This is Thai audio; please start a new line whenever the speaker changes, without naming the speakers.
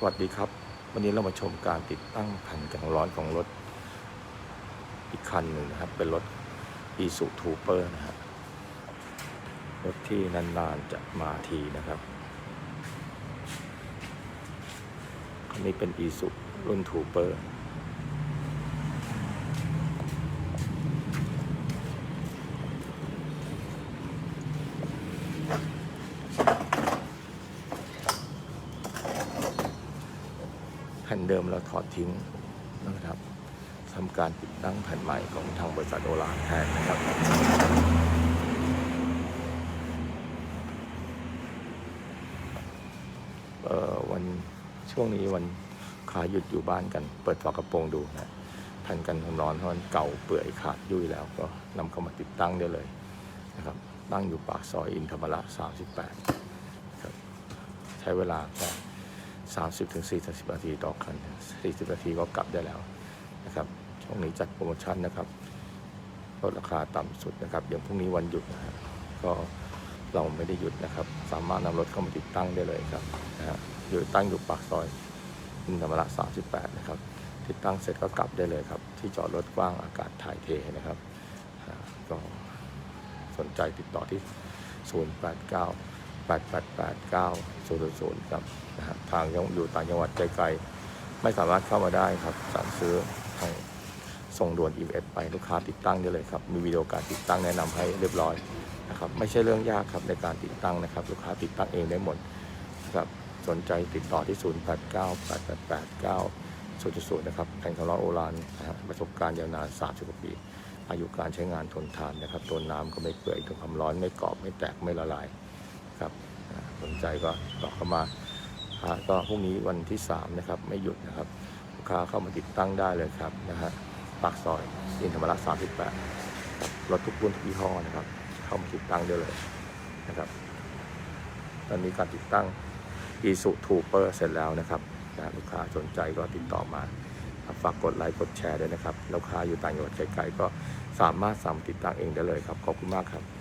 สวัสดีครับ วันนี้เรามาชมการติดตั้งแผ่นกันร้อนของรถ อีกคันหนึ่งนะครับ เป็นรถ i s u t u p e r นะครับรถที่นานๆจะมาทีนะครับอันนี้เป็นปีซูรุ่นทูเปอร์ ผ่นเดิมเราถอดทิ้งนะครับทำการติดตั้งแผ่นใหม่ของทางบริษัทโอลาแทนนะครับเอ่อวันช่วงนี้วันขาหยุดอยู่บ้านกัน เปิดฝากระโปรงดูนะแผ่นกันความร้อนเพราะมันเก่าเปื่อยขาดยุ่ยแล้วก็นำเข้ามาติดตั้งได้เลยนะครับ ตั้งอยู่ปากซอยอินทรรมระ38ครับใช้เวลาแค่ 30ถึง40นาทีต่อคัน 40 นาทีก็กลับได้แล้วนะครับ ช่วงนี้จัดโปรโมชั่นนะครับลดราคาต่ำสุดนะครับ อย่างพรุ่งนี้วันหยุดนะครับก็เราไม่ได้หยุดนะครับ สามารถนำรถเข้ามาติดตั้งได้เลยครับนะฮะอยู่ตั้งอยู่ปากซอยอินธรรมระ38 นะครับ ติดตั้งเสร็จก็กลับได้เลยครับ ที่จอดรถกว้างอากาศถ่ายเทนะครับ ก็สนใจติดต่อที่ 089 8889 000ครับนะฮะทางยังอยู่ต่างจังหวัดไกลๆ ไม่สามารถเข้ามาได้ครับสั่งซื้อทางส่งด่วน EMS ไปลูกค้าติดตั้งได้เลยครับ มีวิดีโอการติดตั้งแนะนำให้เรียบร้อยนะครับไม่ใช่เรื่องยากครับในการติดตั้งนะครับ ลูกค้าติดตั้งเองได้หมดนะครับสนใจติดต่อที่ 089 8889 0.0นะครับแผ่นคาร์ลโอรานนะฮะประสบการณ์ยาวนาน 30กว่าปี อายุการใช้งานทนทานนะครับตัวน้ำก็ไม่เปื่อยตัวความร้อนไม่กรอบไม่แตกไม่ละลาย ใจก็ต่อเข้ามาอ่าก็พรุ่งนี้วันที่ 3 นะครับ ไม่หยุดนะครับลูกค้าเข้ามาติดตั้งได้เลยครับนะฮะปากซอยอินธรรมระ38ครับรถทุกรุ่นทุกยี่ห้อนะครับ เข้ามาติดตั้งได้เลยนะครับตอนนี้การติดตั้ง i s u t u p e r เสร็จแล้วนะครับนะลูกค้าสนใจก็ติดต่อมาฝากกดไลค์กดแชร์ด้วยนะครับลูกค้าอยู่ต่างจังหวัดไกลๆก็สามารถสั่งติดตั้งเองได้เลยครับ ขอบคุณมากครับ